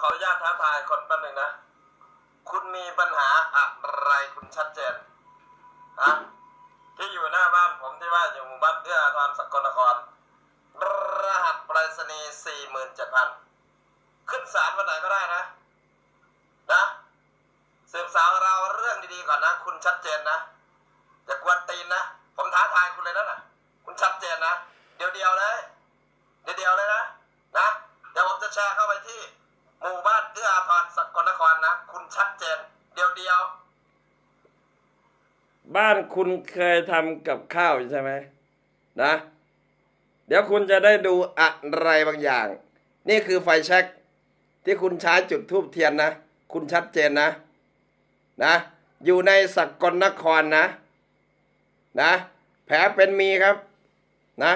ขออนุญาตท้าทายคนแป๊บหนึ่งนะ คุณมีปัญหาอะไรคุณชัดเจนอะที่อยู่หน้าบ้านผมที่ว่าอยู่หมู่บ้านเอื้ออาทรสกลนคร รหัสไปรษณีย์สี่หมื่นเจ็ดพันขึ้นศาลวันไหนก็ได้นะ นะสืบสาวเราเรื่องดีๆก่อนนะ คุณชัดเจนนะอย่ากวนตีนนะ ผมท้าทายคุณเลยนะนะคุณชัดเจนนะ เดียวๆเลย เดียวๆเลยนะ นะ เดี๋ยวผมจะแชร์เข้าไปที่ หมู่บ้านเอื้ออาทรส กลนะ คุณชัดเจน เดียวๆบ้านคุณเคยทำกับข้าวใช่ไหมนะ เดี๋ยวคุณจะได้ดูอะไรบางอย่าง นี่คือไฟแช็กที่คุณใช้จุดทูบเทียนนะ คุณชัดเจนนะนะ อยู่ในสกลนครนะ นะ แผลเป็นมีครับ นะ